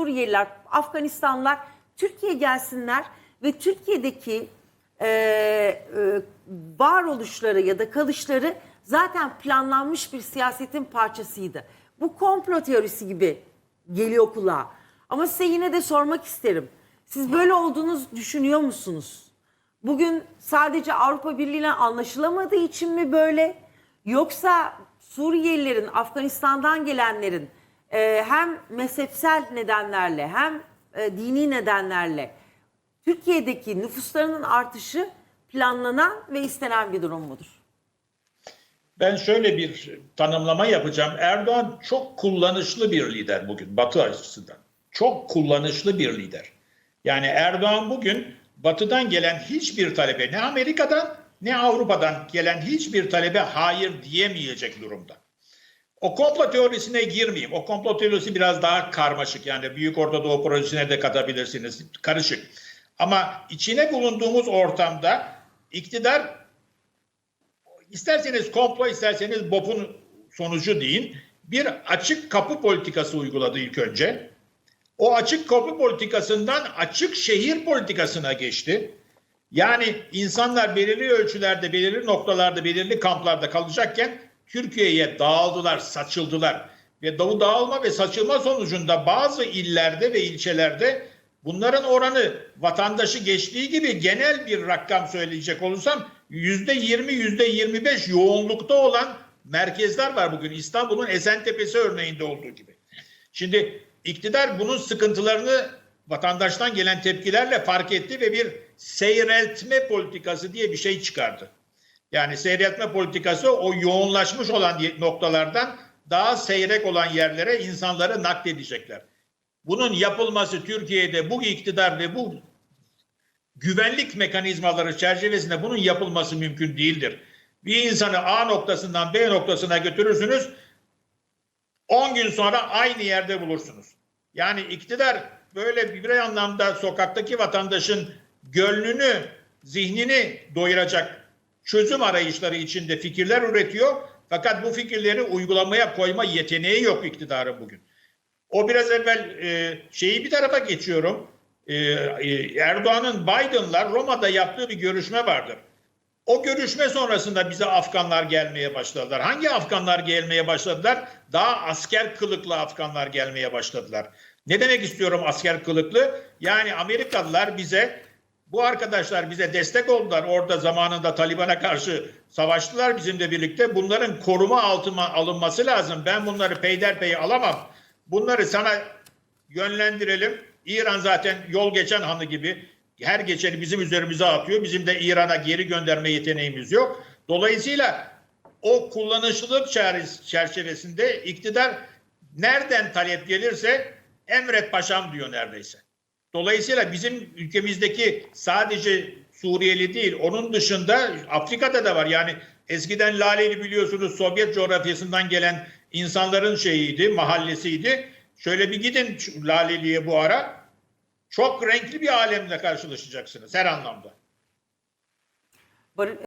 Suriyeliler, Afganistanlılar Türkiye gelsinler ve Türkiye'deki e, e, varoluşları ya da kalışları zaten planlanmış bir siyasetin parçasıydı. Bu komplo teorisi gibi geliyor kulağa. Ama size yine de sormak isterim. Siz böyle olduğunuz düşünüyor musunuz? Bugün sadece Avrupa Birliği'ne anlaşılamadığı için mi böyle? Yoksa Suriyelilerin, Afganistan'dan gelenlerin e, hem mezhepsel nedenlerle hem e, dini nedenlerle Türkiye'deki nüfuslarının artışı planlanan ve istenen bir durum mudur? Ben şöyle bir tanımlama yapacağım. Erdoğan çok kullanışlı bir lider bugün Batı açısından. Çok kullanışlı bir lider. Yani Erdoğan bugün Batı'dan gelen hiçbir talebe ne Amerika'dan ne Avrupa'dan gelen hiçbir talebe hayır diyemeyecek durumda. O komplo teorisine girmeyeyim. O komplo teorisi biraz daha karmaşık. Yani Büyük Orta Doğu Projesi'ne de katabilirsiniz. Karışık. Ama içine bulunduğumuz ortamda iktidar isterseniz komplo isterseniz BOP'un sonucu deyin. Bir açık kapı politikası uyguladı ilk önce. O açık kapı politikasından açık şehir politikasına geçti. Yani insanlar belirli ölçülerde, belirli noktalarda, belirli kamplarda kalacakken Türkiye'ye dağıldılar, saçıldılar. Ve bu dağılma ve saçılma sonucunda bazı illerde ve ilçelerde bunların oranı vatandaşı geçtiği gibi genel bir rakam söyleyecek olursam yüzde yirmi, yüzde yirmi beş yoğunlukta olan merkezler var bugün. İstanbul'un Esentepe'si örneğinde olduğu gibi. Şimdi iktidar bunun sıkıntılarını vatandaştan gelen tepkilerle fark etti ve bir seyreltme politikası diye bir şey çıkardı. Yani seyreltme politikası o yoğunlaşmış olan noktalardan daha seyrek olan yerlere insanları nakledecekler. Bunun yapılması Türkiye'de bu iktidar ve bu güvenlik mekanizmaları çerçevesinde bunun yapılması mümkün değildir. Bir insanı A noktasından B noktasına götürürsünüz. 10 gün sonra aynı yerde bulursunuz. Yani iktidar böyle bir anlamda sokaktaki vatandaşın gönlünü, zihnini doyuracak çözüm arayışları içinde fikirler üretiyor. Fakat bu fikirleri uygulamaya koyma yeteneği yok iktidarın bugün. O biraz evvel e, şeyi bir tarafa geçiyorum. E, e, Erdoğan'ın Biden'la Roma'da yaptığı bir görüşme vardır. O görüşme sonrasında bize Afganlar gelmeye başladılar. Hangi Afganlar gelmeye başladılar? Daha asker kılıklı Afganlar gelmeye başladılar. Ne demek istiyorum asker kılıklı? Yani Amerikalılar bize bu arkadaşlar bize destek oldular. Orada zamanında Taliban'a karşı savaştılar bizimle birlikte. Bunların koruma altına alınması lazım. Ben bunları peyderpey alamam. Bunları sana yönlendirelim. İran zaten yol geçen hanı gibi her geçeni bizim üzerimize atıyor. Bizim de İran'a geri gönderme yeteneğimiz yok. Dolayısıyla o kullanışlılık çerçevesinde iktidar nereden talep gelirse emret paşam diyor neredeyse. Dolayısıyla bizim ülkemizdeki sadece Suriyeli değil, onun dışında Afrika'da da var. Yani eskiden Laleli biliyorsunuz Sovyet coğrafyasından gelen insanların şeyiydi, mahallesiydi. Şöyle bir gidin Laleli'ye bu ara. Çok renkli bir alemle karşılaşacaksınız her anlamda. Barın-